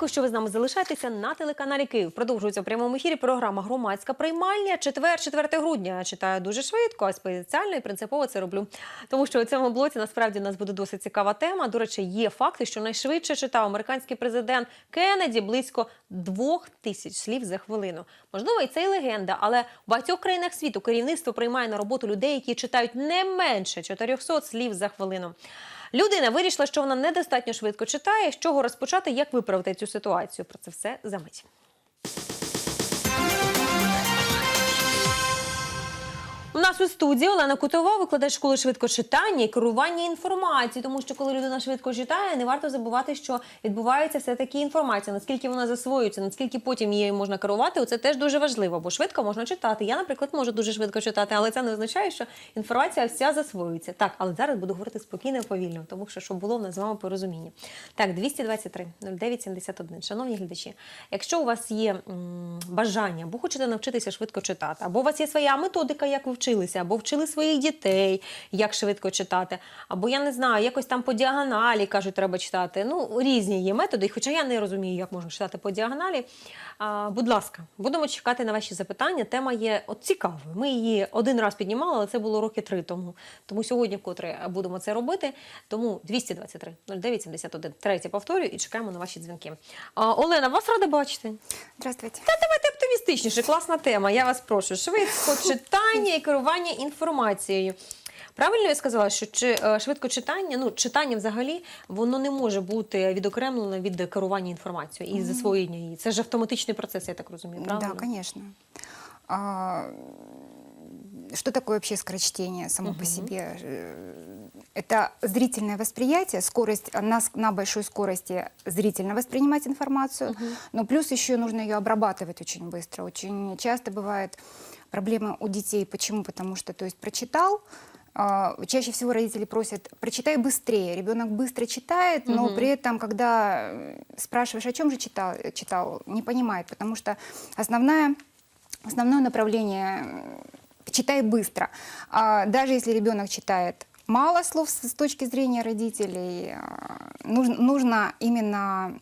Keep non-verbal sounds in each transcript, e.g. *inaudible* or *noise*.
Дякую, що ви з нами залишаєтеся на телеканалі Київ. Продовжується в прямому ефірі програма Громадська приймальня. Четвер, 4 грудня. Читаю дуже швидко, а спеціально і принципово це роблю. Тому що у цьому блоці насправді у нас буде досить цікава тема. До речі, є факти, що найшвидше читав американський президент Кеннеді близько двох тисяч слів за хвилину. Можливо, і це і легенда, але в багатьох країнах світу керівництво приймає на роботу людей, які читають не менше 400 слів за хвилину. Людина вирішила, що вона недостатньо швидко читає. З чого розпочати, як виправити цю ситуацію? Про це все за мить. У нас у студії Олена Кутова, викладач школи швидкочитання і керування інформацією. Тому що коли людина швидко читає, не варто забувати, що відбувається все таки інформація. Наскільки вона засвоюється, наскільки потім її можна керувати, це теж дуже важливо, бо швидко можна читати. Я, наприклад, можу дуже швидко читати, але це не означає, що інформація вся засвоюється. Так, але зараз буду говорити спокійно і повільно, тому що щоб було в нас з вами порозуміння. Так, 223 09 71. Шановні глядачі, якщо у вас є м, бажання, або хочете навчитися швидко читати, або у вас є своя методика, як ви вчилися, або вчили своїх дітей, як швидко читати, або я не знаю, якось там по діагоналі кажуть, треба читати. Ну, різні є методи, і хоча я не розумію, як можна читати по діагоналі. А, будь ласка, будемо чекати на ваші запитання. Тема є от цікавою. Ми її один раз піднімали, але це було роки три тому. Тому сьогодні, вкотре будемо це робити. Тому 223 09 71. Третє повторюю і чекаємо на ваші дзвінки. А, Олена, вас рада бачити. Здравствуйте. Та давайте оптимістичніше, класна тема. Я вас прошу. Швидко читання і керування інформацією. Правильно я сказала, що чи е, швидко читання, ну читання взагалі, воно не може бути відокремлено від керування інформацією і засвоєння її. Це ж автоматичний процес, я так розумію. Правильно? Да, конечно. А, что такое вообще скорочтение само по себе? Э, Это зрительное восприятие, скорость, а, нас на большой скорости зрительно воспринимать информацию, но плюс еще нужно ее обрабатывать очень быстро. Очень часто бывает проблемы у детей. Почему? Потому что, то есть, прочитал, а, Чаще всего родители просят, прочитай быстрее. Ребенок быстро читает, но Мгм. при этом, когда э, спрашиваешь, о чем же читал, читал, не понимает, потому что основная, основное направление э, читай быстро. А даже если ребенок читает мало слов с, точки зрения родителей, нужно, нужно именно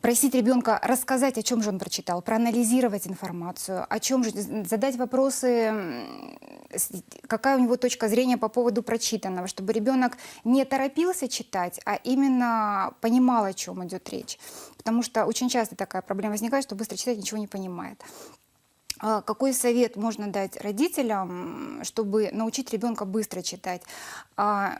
просить ребенка рассказать, о чем же он прочитал, проанализировать информацию, о чем же, задать вопросы, какая у него точка зрения по поводу прочитанного, чтобы ребенок не торопился читать, а именно понимал, о чем идет речь. Потому что очень часто такая проблема возникает, что быстро читать ничего не понимает. А Какой совет можно дать родителям, чтобы научить ребенка быстро читать? А,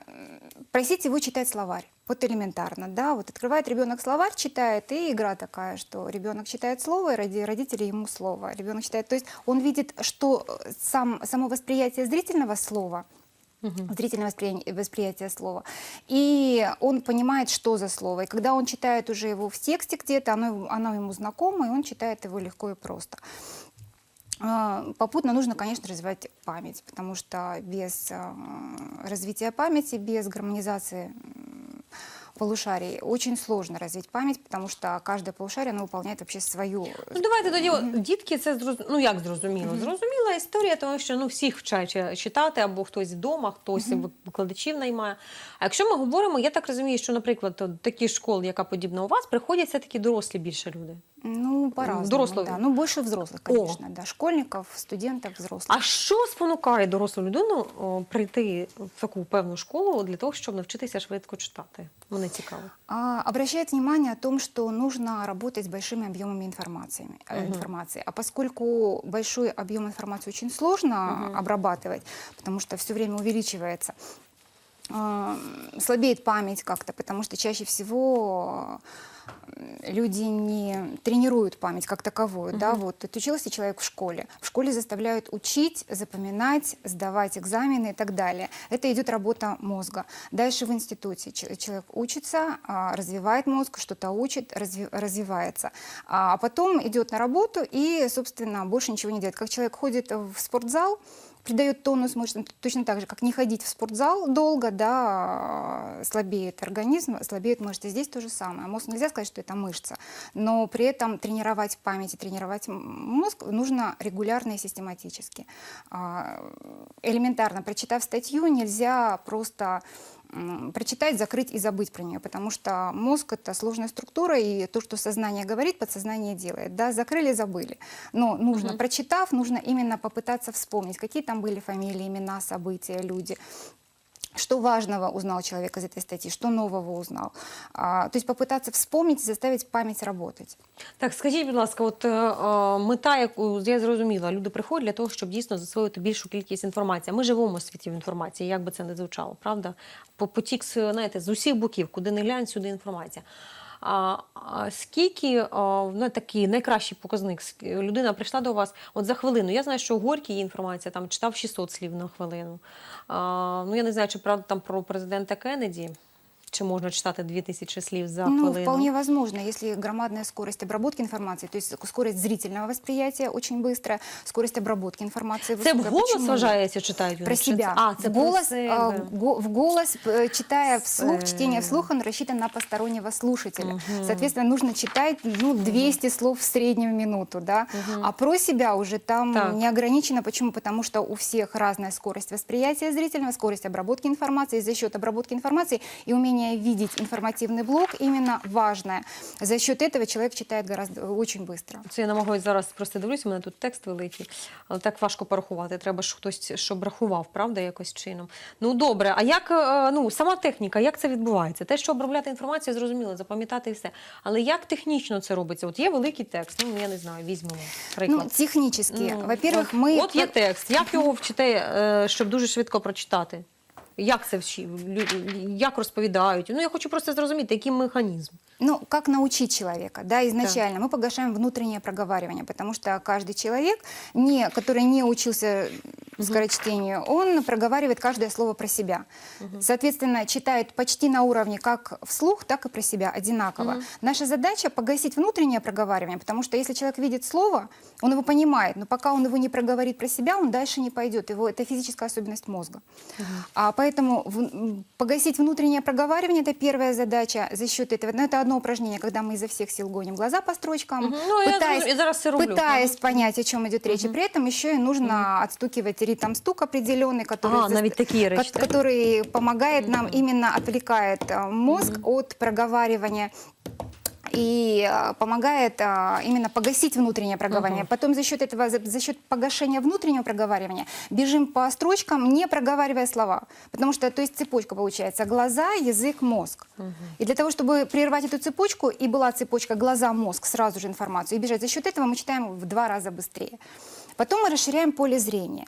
Просить его читать словарь. Вот элементарно, да, вот открывает ребенок словарь, читает, и игра такая, что ребенок читает слово, и роди- родители ему слово. Ребенок читает, то есть он видит, что э, сам, само восприятие зрительного слова, зрительное восприятие, восприятие слова. И он понимает, что за слово. И когда он читает уже его в тексте где-то, оно, ему- оно ему знакомо, и он читает его легко и просто. А, Попутно нужно, конечно, развивать память, потому что без а, развития памяти, без гармонизации полушарий очень сложно развить память, потому что каждое полушарие, оно выполняет вообще свою... Ну давайте тоді от, дітки, це зроз... ну як зрозуміло? Зрозуміла історія, тому що ну всіх вчать читати, або хтось вдома, хтось викладачів наймає. А якщо ми говоримо, я так розумію, що, наприклад, такі школи, яка подібна у вас, приходять все таки дорослі більше люди. Ну, по-разному, Взрослые. да. Ну, больше взрослых, О. конечно, да. Школьников, студентов, взрослых. А що спонукає дорослу людину о, прийти в таку певну школу для того, щоб навчитися швидко читати? Мене цікаво. А, Обращает внимание о том, что нужно работать с большими объемами информации. э, Мгм. информации. А поскольку большой объем информации очень сложно Мгм. обрабатывать, потому что все время увеличивается, а, слабеет память как-то, потому что чаще всего м, люди не тренируют память как таковую. Да? Вот, отучился человек в школе. В школе заставляют учить, запоминать, сдавать экзамены и так далее. Это идет работа мозга. Дальше в институте ч- человек учится, а, развивает мозг, что-то учит, разви- развивается. А потом идет на работу и, собственно, больше ничего не делает. Как человек ходит в спортзал, придает тонус мышцам, точно так же, как не ходить в спортзал долго, да, слабеет организм, слабеют мышцы. Здесь то же самое. Мозг нельзя сказать, что это мышца, но при этом тренировать память и тренировать м- мозг нужно регулярно и систематически. А, Элементарно, прочитав статью, нельзя просто м, прочитать, закрыть и забыть про нее, потому что мозг это сложная структура, и то, что сознание говорит, подсознание делает. Да, закрыли, забыли. Но нужно, прочитав, нужно именно попытаться вспомнить, какие там были фамилии, имена, события, люди. Что важного узнал человек из этой статьи, что нового узнал. А, то есть попытаться вспомнить и заставить память работать. Так, скажіть, будь ласка, от е, е, мета, яку я зрозуміла, люди приходять для того, щоб дійсно засвоїти більшу кількість інформації. Ми живемо в світі інформації, як би це не звучало, правда? По- Потік, знаєте, з усіх боків, куди не глянь, сюди інформація. А, скільки ну, такий найкращий показник? Людина прийшла до вас от за хвилину. Я знаю, що у Горькій інформація там читав 600 слів на хвилину. Ну я не знаю, чи правда там про президента Кеннеді, чи можна читати 2000 слів за ну, хвилину. вполне возможно, если громадная скорость обработки информации, то есть скорость зрительного восприятия очень быстрая, скорость обработки информации Це высокая. вголос Почему? вважається, читають? Про себя. А, це в про голос, себе. а, в го- в голос, э, читая вслух, чтение вслух, он рассчитан на постороннего слушателя. Соответственно, нужно читать ну, 200 слов в среднем в минуту. Да? А про себя уже там Так. не ограничено. Почему? Потому что у всех разная скорость восприятия зрительного, скорость обработки информации. За счет обработки информации и умения видеть информативный блок именно важное. За счет этого человек читает гораздо очень быстро. Це я намагаюся зараз просто дивлюся, у мене тут текст великий, але так важко порахувати. Треба ж хтось, щоб рахував, правда, якось чином. Ну добре, а як е, ну сама техніка, як це відбувається? Те, що обробляти інформацію, зрозуміло, запам'ятати і все. Але як технічно це робиться? От є великий текст, ну я не знаю, візьмемо приклад. Ну, технически. Ну, Во-первых, от, мы... от є текст. Як його вчите, е, щоб дуже швидко прочитати? Як це вчи- лю- як розповідають? Ну я хочу просто зрозуміти, який механізм. Ну, как научить человека, да, изначально. Мы погашаем внутреннее проговаривание, потому что каждый человек, не, который не учился скорочтению, он проговаривает каждое слово про себя. Соответственно, читает почти на уровне как вслух, так и про себя одинаково. Наша задача погасить внутреннее проговаривание, потому что если человек видит слово, он его понимает, но пока он его не проговорит про себя, он дальше не пойдет. Его, это физическая особенность мозга. А поэтому в- погасить внутреннее проговаривание – это первая задача. За счет этого, ну, это одно упражнение, когда мы изо всех сил гоним глаза по строчкам, Мгм. Ну, я зрозумела, я зараз це роблю. пытаясь понять, о чем идет речь. И при этом еще и нужно отстукивать ритм стук определенный, который, А, навіть такі речі, ко- так? который помогает нам, именно отвлекает а, мозг от проговаривания и а, помогает а, именно погасить внутреннее проговаривание. Потом за счет этого, за, за счет погашения внутреннего проговаривания бежим по строчкам, не проговаривая слова. Потому что, то есть цепочка получается глаза, язык, мозг. И для того, чтобы прервать эту цепочку, и была цепочка глаза-мозг, сразу же информацию, и бежать, за счет этого мы читаем в два раза быстрее. Потом мы расширяем поле зрения.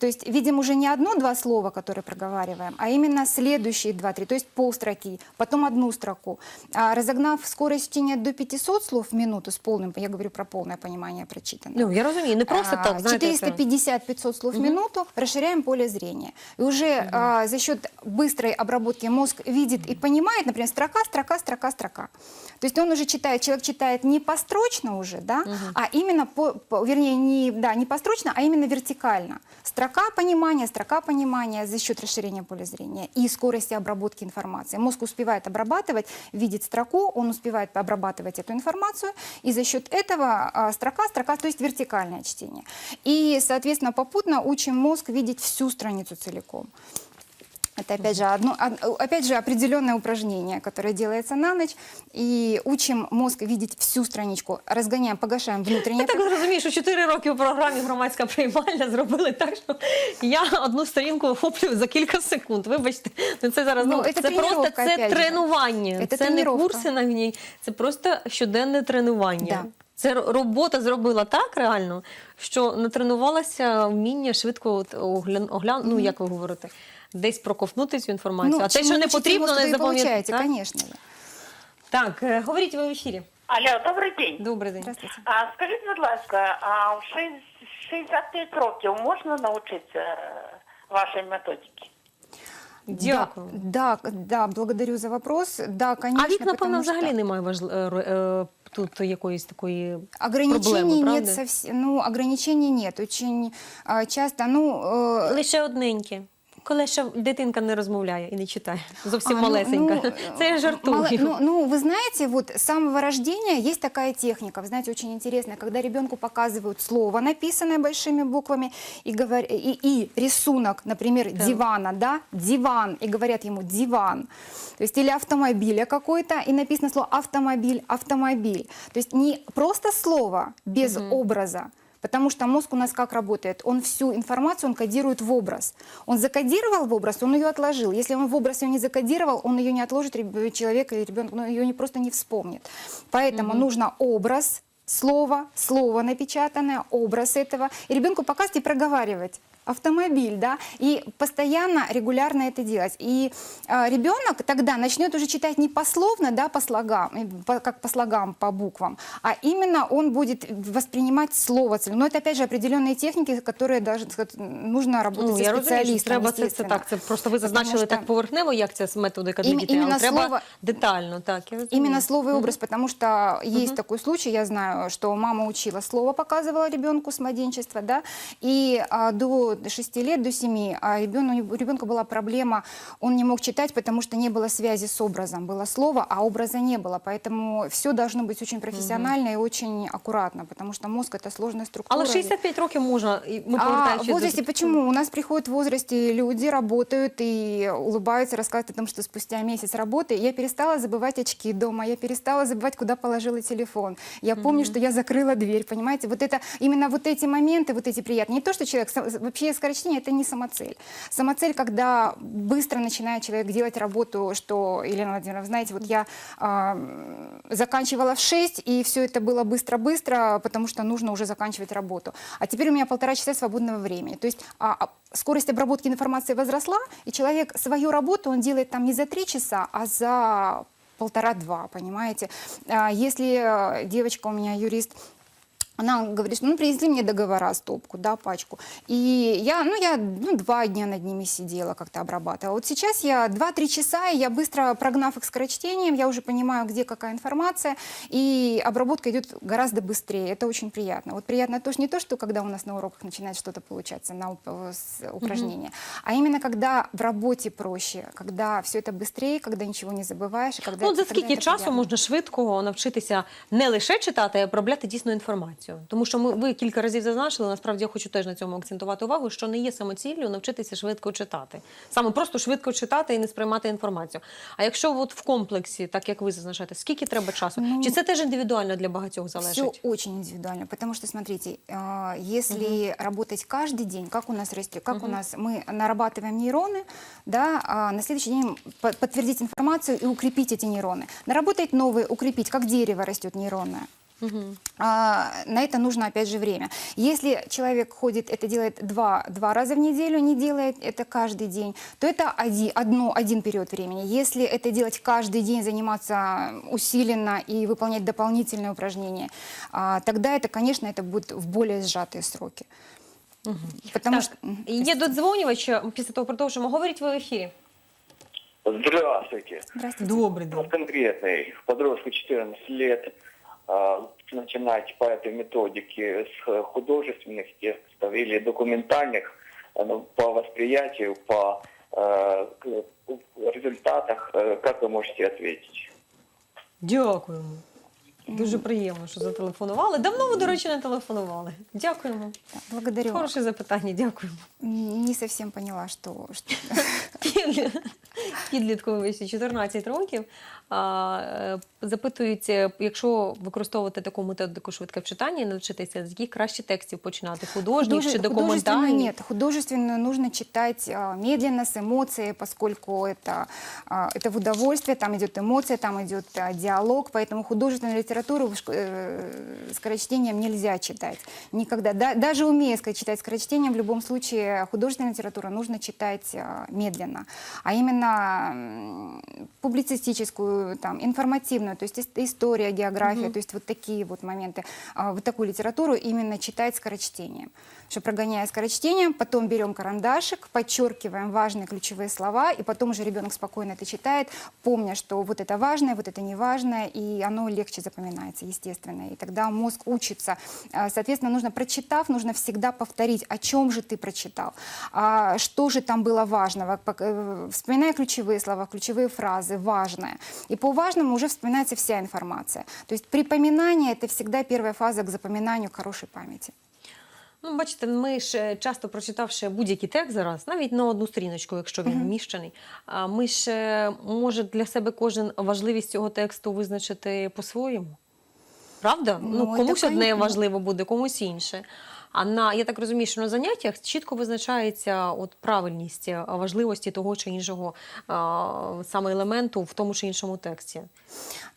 То есть видим уже не одно-два слова, которые проговариваем, а именно следующие два-три, то есть полстроки, потом одну строку. А разогнав скорость чтения до 500 слов в минуту с полным, я говорю про полное понимание прочитанного, Ну я розумію, не просто а, так, знаєте. це- 450-500 слов в минуту, расширяем поле зрения. И уже а, за счет быстрой обработки мозг видит и понимает, например, строка, строка, строка, строка. То есть он уже читает, человек читает не построчно уже, да, а именно, по, по- вернее, не, да, не построчно, а именно вертикально. Строка понимания, строка понимания за счет расширения поля зрения и скорости обработки информации. Мозг успевает обрабатывать, видит строку, он успевает обрабатывать эту информацию, и за счет этого а, строка, строка, то есть вертикальное чтение. И, соответственно, попутно учим мозг видеть всю страницу целиком. Это опять же, одно, од- опять же определенное упражнение, которое делается на ночь, и учим мозг видеть всю страничку, разгоняем, погашаем внутреннее *laughs* Я так розумію, що 4 роки у програмі громадська приймальня зробили *laughs* так, що я одну сторінку охоплюю за кілька секунд. Вибачте, ну це зараз Ну, ну, це просто це опять тренування. Це Це, не курси на ній, це просто щоденне тренування. Да. Це робота зробила так реально, що натренувалася вміння швидко от оглян, оглян, ну як ви говорите, десь проковтнути цю інформацію. а те, що не потрібно, не запам'ятати. получаете, Так? е, говоріть ви в ефірі. Алло, добрий день. Добрий день. А скажіть, будь ласка, а в шесть- 65 років можна навчитися е, вашій методиці? Дякую. Да, да, да, благодарю за вопрос. Да, конечно. А вік, напевно, что взагалі немає важли... е, тут якоїсь такої Ограничений проблеми, нет правда? совсем, ну, ограничений нет. Очень часто, ну, э, лише одненьке. Коли ще дитинка не розмовляє і не читає, зовсім А, ну, малесенька. ну, *laughs* Це я жартую. мало- ну, ну, вы знаете, вот с самого рождения есть такая техника, вы знаете, очень интересная, когда ребенку показывают слово, написанное большими буквами, и, говор... и, и рисунок, например, Да. дивана, да, диван, и говорят ему диван, то есть или автомобиля какой-то, и написано слово автомобиль, автомобиль. То есть не просто слово без образа, Потому что мозг у нас как работает? Он всю информацию он кодирует в образ. Он закодировал в образ, он ее отложил. Если он в образ ее не закодировал, он ее не отложит, реб- человек или ребенок ну, ее не, просто не вспомнит. Поэтому нужно образ, слово, слово напечатанное, образ этого, и ребенку показывать и проговаривать автомобиль, да, и постоянно, регулярно это делать. И э, ребенок тогда начнет уже читать не пословно, да, по слогам, э, по- как по слогам, по буквам, а именно он будет воспринимать слово цель. Но это, опять же, определенные техники, которые даже сказать, нужно работать Ну, со я розумію, що специалистом, треба це, це естественно. так. Це просто ви Потому зазначили что- так поверхнево, як це методика для Ім- дітей, іменно але треба слово- детально. Так, я розумію. Именно слово и образ, потому что есть такой случай, я знаю, что мама учила слово, показывала ребенку с младенчества, да, и а, до 6 лет, до 7, а ребенку, у ребенка была проблема, он не мог читать, потому что не было связи с образом. Было слово, а образа не было, поэтому все должно быть очень профессионально и очень аккуратно, потому что мозг это сложная структура. Але 65 років можна, і ми А в возрасте до... почему? У нас приходят в возрасте люди, работают и улыбаются, рассказывают о том, что спустя месяц работы я перестала забывать очки дома, я перестала забывать, куда положила телефон. Я помню, что я закрыла дверь, понимаете? Вот это, именно вот эти моменты, вот эти приятные. Не то, что человек, сам- вообще скорочтение это не самоцель. Самоцель, когда быстро начинает человек делать работу, что, Елена Владимировна, знаете, вот я м, заканчивала в 6, и все это было быстро-быстро, потому что нужно уже заканчивать работу. А теперь у меня полтора часа свободного времени. То есть а, а, скорость обработки информации возросла, и человек свою работу он делает там не за три часа, а за полтора-два, понимаете? А, Если э, девочка у меня юрист, она говорит, что ну, привезли мне договора, стопку, да, пачку. И я, ну, я ну, два дня над ними сидела, как-то обрабатывала. Вот сейчас я 2-3 часа, и я быстро, прогнав их скорочтением, я уже понимаю, где какая информация, и обработка идет гораздо быстрее. Это очень приятно. Вот приятно тоже не то, что когда у нас на уроках начинает что-то получаться, на уп- с- упражнения, а именно когда в работе проще, когда все это быстрее, когда ничего не забываешь. и Когда Ну, это- за когда скільки это часу приятно. можна швидко навчитися не лише читати, а й обробляти дійсно інформацію? Тому що ми ви кілька разів зазначили. Насправді я хочу теж на цьому акцентувати увагу, що не є самоціллю навчитися швидко читати. Саме просто швидко читати і не сприймати інформацію. А якщо от в комплексі, так як ви зазначаєте, скільки треба часу? Ну, Чи це теж індивідуально для багатьох Все залежить? очень индивидуально, потому что, смотрите, э, если работать каждый день, как у нас растет, как у нас мы нарабатываем нейроны, да, а на следующий день по- подтвердить информацию и укрепить эти нейроны. Наработать новые, укрепить, как дерево растет нейронное. А, на это нужно, опять же, время. Если человек ходит, это делает два, два раза в неделю, не делает это каждый день, то это один, одно, один период времени. Если это делать каждый день, заниматься усиленно и выполнять дополнительные упражнения, а, тогда это, конечно, это будет в более сжатые сроки. Потому Так, что... Мгм. є додзвонювач, після того продовжимо. Говорить ви в ефірі. Здравствуйте. Здравствуйте. Добрий Вот конкретный. Подростку 14 лет. а, начинать по этой методике с художественных текстов или документальных а, ну, по восприятию, по э, к- результатах, э, как вы можете ответить? Дякуємо. Дуже приємно, що зателефонували. Давно ви, до речі, не телефонували. Дякуємо. Да, Благодарю. Хороше запитання, дякуємо. М, Не совсем поняла, что... что... Підлі- Підлітку вісі 14 років. А, е, запитують, е, якщо використовувати таку методику швидке вчитання і навчитися, з яких краще текстів починати? Художніх Художе- чи художественно документальних? нет. Художественно нужно читать а, медленно, с эмоцией, поскольку это, а, это в удовольствие, там идет эмоция, там идет а, диалог, поэтому художественную литературу шк- э, скорочтением нельзя читать. Никогда. Да- даже умея читать скорочтением, в любом случае художественную литературу нужно читать а, медленно. А именно публицистическую, там, информативную, то есть ис- история, география, то есть вот такие вот моменты, а, вот такую литературу именно читать скорочтением. Что прогоняя скорочтением, потом берем карандашик, подчеркиваем важные ключевые слова, и потом уже ребенок спокойно это читает, помня, что вот это важное, вот это не важное, и оно легче запоминается. запоминается, естественно, и тогда мозг учится. А, Соответственно, нужно, прочитав, нужно всегда повторить, о чем же ты прочитал, а, что же там было важного, Пок- э, вспоминая ключевые слова, ключевые фразы, важное. И по важному уже вспоминается вся информация. То есть припоминание – это всегда первая фаза к запоминанию, к хорошей памяти. Ну, бачите, ми ж часто прочитавши будь-який текст зараз, навіть на одну сторіночку, якщо він вміщений, а ми ж може для себе кожен важливість цього тексту визначити по-своєму. Правда? Ну, Ну, комусь одне важливо буде, комусь інше. А на я так розумію, що на заняттях чітко визначається от правильність е, важливості того чи іншого а, саме елементу в тому чи іншому тексті.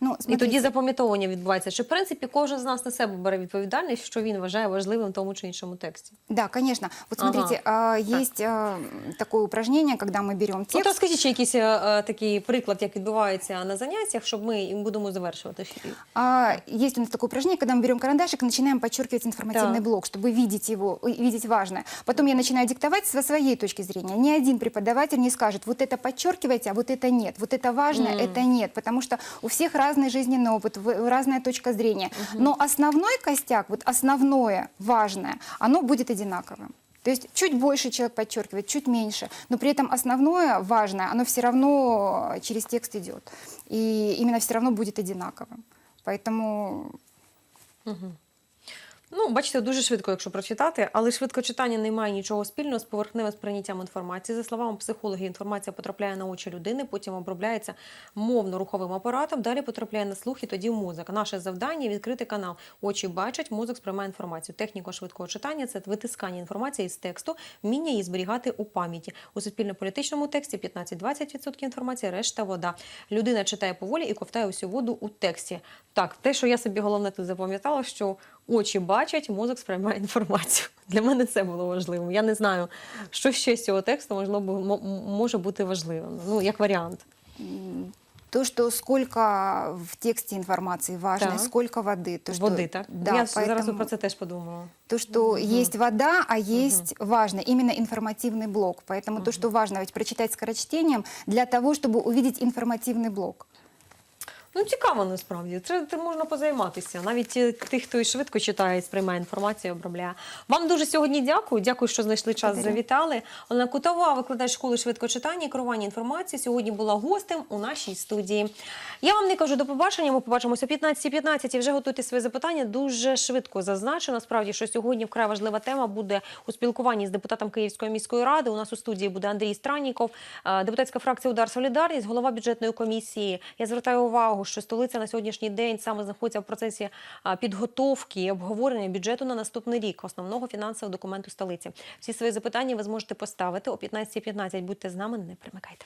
Ну, І смотрите, тоді запам'ятовування відбувається. Чи в принципі кожен з нас на себе бере відповідальність, що він вважає важливим в тому чи іншому тексті? Да, конечно. Вот Ага. смотрите, а, есть а, такое упражнение, когда мы берем От текст. розкажіть ще якийсь е, е, такий приклад, як відбувається на заняттях, щоб ми і будемо завершувати. А, есть у нас такое упражнение, когда мы берем карандашик и начинаем подчеркивать информативный Так. блок, чтобы видеть его, и- видеть важное. Потом я начинаю диктовать со своей точки зрения. Ни один преподаватель не скажет, вот это подчеркивайте, а вот это нет, вот это важно, это нет, потому что у всех разный жизненный опыт, разная точка зрения. Но основной костяк, вот основное важное, оно будет одинаковым. То есть чуть больше человек подчеркивает, чуть меньше, но при этом основное важное, оно все равно через текст идет. И именно все равно будет одинаковым. Поэтому Ну, бачите, дуже швидко, якщо прочитати, але швидко читання не має нічого спільного з поверхневим сприйняттям інформації. За словами психологів, інформація потрапляє на очі людини, потім обробляється мовно-руховим апаратом, далі потрапляє на слух і тоді в мозок. Наше завдання відкрити канал. Очі бачать, мозок сприймає інформацію. Техніка швидкого читання це витискання інформації з тексту, вміння її зберігати у пам'яті. У суспільно-політичному тексті 15-20% інформації, решта вода. Людина читає поволі і ковтає усю воду у тексті. Так, те, що я собі головне тут запам'ятала, що очі бачать, мозок сприймає інформацію. *laughs* Для мене це було важливим. Я не знаю, що ще з цього тексту можливо бу- мо- може бути важливим. Ну, як варіант. то, что сколько в тексте информации важно, Так. сколько воды. То, что, Води, так? Да, я зараз поэтому про це теж подумала. то, что есть вода, а есть важно, именно информативный блок. Поэтому то, что важно, ведь прочитать скорочтением для того, чтобы увидеть информативный блок. Ну, цікаво насправді. Це, це можна позайматися. Навіть е, тих, хто і швидко читає, сприймає інформацію, обробляє. Вам дуже сьогодні дякую. Дякую, що знайшли час, Благодарю. завітали. Олена Кутова, викладач школи швидкочитання і керування інформації, сьогодні була гостем у нашій студії. Я вам не кажу до побачення. Ми побачимося о 15.15 і вже готуйте свої запитання. Дуже швидко зазначу. Насправді, що сьогодні вкрай важлива тема буде у спілкуванні з депутатом Київської міської ради. У нас у студії буде Андрій Странніков, е, депутатська фракція Удар Солідарність, голова бюджетної комісії. Я звертаю увагу, що столиця на сьогоднішній день саме знаходиться в процесі підготовки і обговорення бюджету на наступний рік, основного фінансового документу столиці. Всі свої запитання ви зможете поставити о 15.15. .15. Будьте з нами, не примикайте.